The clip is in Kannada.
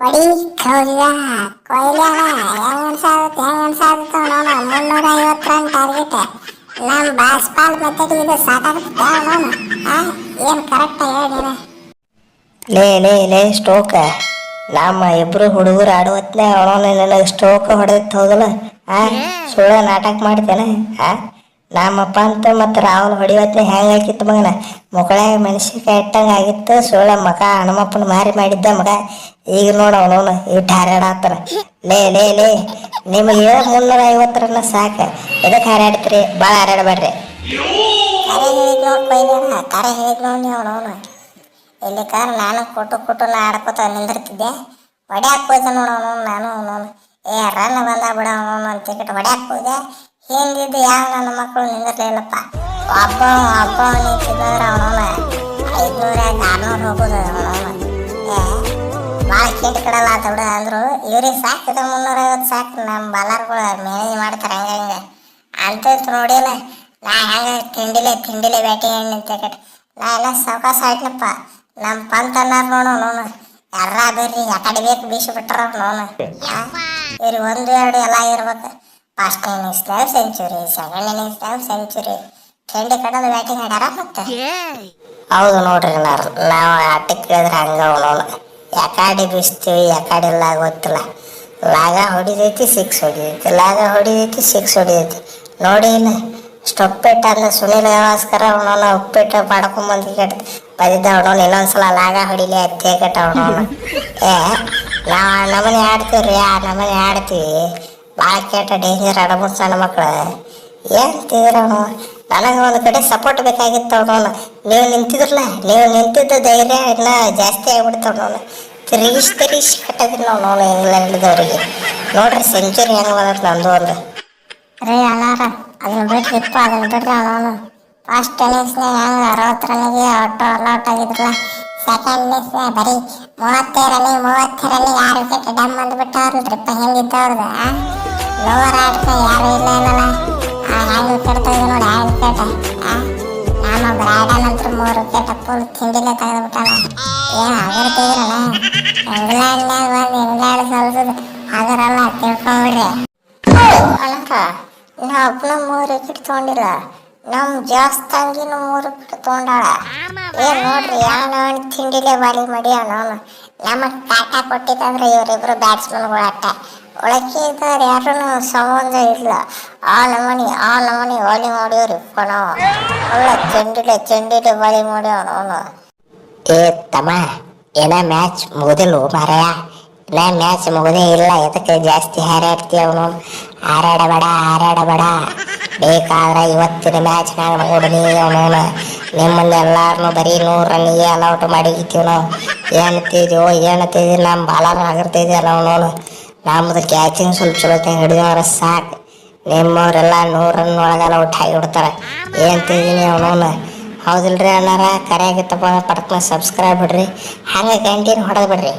ಹೊಡಿ ಕೌಲಿಗ ಕೊಯ್ಲ, ಹೆಂಗ್ ಅನ್ಸಾಗುತ್ತೆ ಹೆಂಗ್ ಅನ್ಸಾಗುತ್ತೆ ನೋಡ ಮುನ್ನೂರ ಐವತ್ತು ರನ್ ಟಾರ್ಗೆಟ್ ನಮ್ಮ ಬಾಸ್ಪಾಲ್ ಮೆಥಡ್ ಇದು ಸಾಕಾಗುತ್ತೆ ಆ, ಏನು ಕರೆಕ್ಟ್ ಲೇ ಲೇ ಲೇ ಸ್ಟೋಕ ನಮ್ಮ ಇಬ್ರು ಹುಡುಗರು ಆಡುವತ್ನೇ ಅವನವನ ನನಗೆ ಸ್ಟೋಕ್ ಹೊಡೆದಿತ್ತು ಹೋಗಲ್ಲ ಆ, ಸುಳ್ಳ ನಾಟಕ ಮಾಡ್ತೇನೆ, ಆ? ನಮ್ಮಪ್ಪ ಅಂತ ಮತ್ತು ರಾಹುಲ್ ಹೊಡಿವತ್ನ್ಯಾಗ ಹೆಂಗೆ ಹಾಕಿತ್ತು ಮಗನ? ಮುಕ್ಕಳಾಗ ಮೆಣಸಿನ್ಕಾಯಿ ಇಟ್ಟಂಗೆ ಆಗಿತ್ತು, ಸುಳ್ಳ ಮಗ ಹನುಮಪ್ಪನ ಮಾರಿ ಮಾಡಿದ್ದ ಮಗ. ಈಗ ನೋಡು ಅವನವನು ಇಟ್ಟು ಹಾರಾಡತ್ತಾರ ಲೇ ಲೇ ಲೇ, ನಿಮಗೆ ಮುನ್ನೂರ ಐವತ್ತರನ್ನ ಸಾಕು. ಎದಕ್ಕೆ ಹಾರಾಡ್ತೀರಿ ಭಾಳ ಹಾರಾಡಬೇಡ್ರಿ ಕರೆ ಹೇಳಿದ್ ನೋಡ್ ಕೊಯ್ಲಾಗ ಕರೆ ಹೇಳಿದ್ ನೋಡಿ ನೀವು ಅವನು ಇಲ್ಲಿ ಕಾರ ನಾನು ಕೊಟ್ಟು ಕೊಟ್ಟು ನಾ ಆಡ್ಕೊತ ನಿಂದಿರ್ತಿದ್ದೆ. ಹೊಡ್ಯಾಕ್ ಹಾಕ್ಬೋದ ನೋಡು ಅವನು ನಾನು ಅವನವನು. ಏ, ರನ್ ಬಂದ ಬಿಡ ಅವನು ಅಂತ ಹೊಡ್ಯಾಕ್ ಹೋದೆ. ಹಿಂದಿದ್ದು ಯಾವ ನನ್ನ ಮಕ್ಕಳು ನಿಂದಿರ್ಲಿಲ್ಲಪ್ಪ. ಒಬ್ಬ ಒಬ್ಬ ನಿಂತಿದ್ರೆ ಅವನವನ ಐದ್ನೂರ ಆರ್ನೂರು ಹೋಗೋದು ಅವನವನ? ಭಾಳ ಕೇಟ್ ಕಡಲ್ಲ ಆತ ಬಿಡ ಅಂದ್ರು. ಇವ್ರಿಗೆ ಸಾಕಿದ ಮುನ್ನೂರ ಐವತ್ತು ಸಾಕು. ನಮ್ಮ ಬಲ್ಲಾರ್ಗಳು ಮ್ಯಾನೇಜ್ ಮಾಡ್ತಾರೆ ಹಂಗೆ ಹಂಗೆ. ಅಂತ ನೋಡಿಲ್ಲ ನಾ ಹೆಂಗ ತಿಂಡಿಲೆ ತಿಂಡಿಲೆ ಬ್ಯಾಟಿಂಗ್ ಹೆಣ್ಣು ಟಿಕೆಟ್ ನಾ ಎಲ್ಲ ಸಾವಕಾಶ ಆಯ್ತನಪ್ಪ. ನಮ್ಮ ಪಂತ ಅನ್ನಾರು ನೋಡು ನೋನು ಯಾರ ಬೇರೆ ಯಾಕಡೆ ಬೇಕು ಬೀಸಿ ಬಿಟ್ಟಾರ ನೋನು ಇವ್ರು ಒಂದು ಎರಡು ಎಲ್ಲ ಇರ್ಬೇಕು. ಫಸ್ಟ್ ಇನ್ನಿಂಗ್ಸ್ನಾಗ ಸೆಂಚುರಿ ಸೆಕೆಂಡ್ ಇನ್ನಿಂಗ್ಸ್ನಾಗ ಸೆಂಚುರಿ ಕೆಂಡಿ ಕಡದ ಬ್ಯಾಟಿಂಗ್ ಆಡ್ಯಾರ ಮತ್ತೆ? ಹೌದು ನೋಡ್ರಿ ನಾರ್ ನಾವು ಆಟಕ್ಕೆ ಕೇಳಿದ್ರೆ ಹಂಗ ಅವನವನು ಯಾಕಾಡಿ ಬೀಸ್ತೀವಿ ಯಾಕಾಡಿ ಇಲ್ಲ ಗೊತ್ತಿಲ್ಲ. ಲಾಗ ಹೊಡಿದೈತಿ ಸಿಕ್ಸ್ ಹೊಡಿದೈತಿ ಲಾಗ ಹೊಡಿದೈತಿ ಸಿಕ್ಸ್ ಹೊಡಿದೈತಿ ನೋಡಿ ಇಲ್ಲ ಸ್ಟೊಪ್ಪೆಟ್ಟ ಅಂದ್ರೆ ಸುನೀಲ್ ಗವಾಸ್ಕರ ಅವನವನ ಉಪ್ಪಿಟ್ಟು ಮಾಡ್ಕೊಂಬಂದು ಕೆಟ್ಟ ಬದಿದ್ದ ಅವನವನು ಇನ್ನೊಂದ್ಸಲ ಲಾಗ ಹೊಡಿಲಿ ಅತ್ತೆ ಕೆಟ್ಟ ಅವನವನು ಏ ನಾವು ಆ ನಮನೆ ರೀ ಆ ನಮನೆ ಆಡ್ತೀವಿ. ಭಾಳ ಕೆಟ್ಟ ಡೇಂಜರ್ ಅಡಮುಟ್ ಸಣ್ಣ ಮಕ್ಕಳು ತೀವ್ರನು ನನಗೆ ಒಂದು ಕಡೆ ಸಪೋರ್ಟ್ ಬೇಕಾಗಿತ್ತು ಅವನು ನೀವು ನಿಂತಿದ್ರಲ್ಲ, ನೀವು ನಿಂತಿದ್ದ ಧೈರ್ಯ ಇನ್ನ ಜಾಸ್ತಿ ಆಗ್ಬಿಡ್ತಾವ ಅವನು ತಿರುಗಿಸ್ ತಿರುಗಿಸಿ ಕಟ್ಟದಿಲ್ಲ ಅವನು ಇಂಗ್ಲೆಂಡ್ದವ್ರಿಗೆ ನೋಡ್ರಿ ಸೆಂಚುರಿ ಹೆಂಗೆ ಬಂದತ್ ನಂದು ಒಂದು. ರೀ ಅಲ್ಲಾರ ಅದನ್ನ ಬಿಟ್ರಿಪ್ಪ ಅದನ್ನ ಬಿಡ್ರಿ ಅವನು ಫಸ್ಟ್ ಇನ್ನಿಂಗ್ಸ್ನಾಗ ಹೆಂಗ ಅರವತ್ತು ರನ್ನಿಗೆ ಆಟೋ ಆಲ್ ಔಟ್ ಆಗಿದ್ರಲ್ಲ ಸೆಕೆಂಡ್ ಇನ್ನಿಂಗ್ಸ್ನಾಗ ಬರೀ ಮೂವತ್ತೇ ರನ್ನಿಗೆ ಮೂವತ್ತೇ ರನ್ನಿಗೆ ಆರು ವಿಕೆಟ್ ಡಮ್ ಅಂದ್ಬಿಟ್ಟವ್ರಲ್ರಿಪ್ಪ ಹೆಂಗಿದ್ದವ್ರದ ಲೋವರ್ ಆಡ್ಕ ಯಾರು ಇಲ್ಲ ಇಲ್ಲಲ್ಲ ಆ ಹ್ಯಾಂಗ್ ವಿಕೆಟ್ ತೆಗೆದು ನೋಡಿ ಹ್ಯಾಂಗ್ ವಿಕೆಟ್ ನಮ್ಮ ಬ್ರಾಡನ್ ಅಂತ ಮೂರು ವಿಕೆಟ್ ಫುಲ್ ತಿಂಡಿಲೆ ತೆಗೆದ್ಬಿಟ್ಟಾನ ಏನು ಆಗಿರ್ತಿದ್ರಲ್ಲ ಇಂಗ್ಲೆಂಡ್ನಾಗ ಬಂದು ಇಂಗ್ಲೆಂಡ್ ಸೋಲ್ಸೋದು ಅದರಲ್ಲ ತಿಳ್ಕೊಂಬಿಡ್ರಿ ಅಲ್ಲರ ನಾ ಒಬ್ಬನ ಮೂರು ವಿಕೆಟ್ ತೊಗೊಂಡಿಲ್ಲ ನಮ್ಮ ಜಾಸ್ತಾಂಗಿನ ಮೂರು ವಿಕೆಟ್ ತೊಗೊಂಡಾಳ. ಏನ್ ನೋಡ್ರಿ ಯಾವ ತಿಂಡಿಲೆ ಬಾಲಿ ಮಾಡಿ ಅವನು. ನಮಗೆ ಕಾಟ ಕೊಟ್ಟಿದ್ದಂದ್ರೆ ಇವರಿಬ್ರು ಬ್ಯಾಟ್ಸ್ಮನ್ಗಳು ಆಟ. ಒಳಕ್ಕೆ ಇದ್ದವ್ರು ಯಾರೂ ಸಂಬಂಧ ಇಲ್ಲ. ಆ ನಮನಿ ಆ ನಮನಿ ಬಾಲಿ ಮಾಡಿವ್ರಿ ನಾವು ಒಳ್ಳೆ ಚೆಂಡಿಲೆ ಚೆಂಡಿಲೆ ಬಾಲಿ ಮಾಡ್ಯಾವ ಅವನು. ಏ ತಮ್ಮ ಏನ ಮ್ಯಾಚ್ ಮುಗಿದಿಲ್ಲ ಮಾರಾಯ? ಇನ್ನ ಮ್ಯಾಚ್ ಮುಗದೇ ಇಲ್ಲ. ಎದಕ್ಕೆ ಜಾಸ್ತಿ ಹಾರಾಡ್ತೀಯ ಅವನು? ಹಾರಾಡಬೇಡ ಹಾರಾಡಬೇಡ. ಬೇಕಾದ್ರೆ ಇವತ್ತಿನ ಮ್ಯಾಚ್ನಾಗ ನೋಡನಿ ಅವನು ನಿಮ್ಮನ್ನ ಎಲ್ಲಾರನು ಬರೀ ನೂರು ರನ್ನಿಗೆ ಅಲೌಟ್ ಮಾಡಿರ್ತೀವಿ ನಾವು ಏನತ್ತಿದ್ಯೋ ಏನತ್ತಿದ್ವಿ ನಮ್ಮ ಬಾಲರ್ ಆಗಿರ್ತಿದ್ಯಲ್ಲ ಅವನು ನಮ್ದು ಕ್ಯಾಚಿಂಗ್ ಸ್ವಲ್ಪ ಚಲೋತೆ ಹಿಡಿದವ್ರ ಸಾಕು. ನಿಮ್ಮವರೆಲ್ಲ ನೂರು ರನ್ ಒಳಗೆಲ್ಲ ಔಟ್ ಆಗಿಬಿಡ್ತಾರೆ ಏನು ತಿದ್ದೀನಿ ಅವನು ಹೌದಿಲ್ರಿ ಅಣ್ಣಾರ, ಕರೆ ಆಗಿತ್ತಪ್ಪ, ಪಟ್ನ ಸಬ್ಸ್ಕ್ರೈಬ್ ಬಿಡ್ರಿ. ಹಂಗೆ ಕ್ಯಾಂಟೀನ್ ಹೊಡೆದು ಬಿಡ್ರಿ.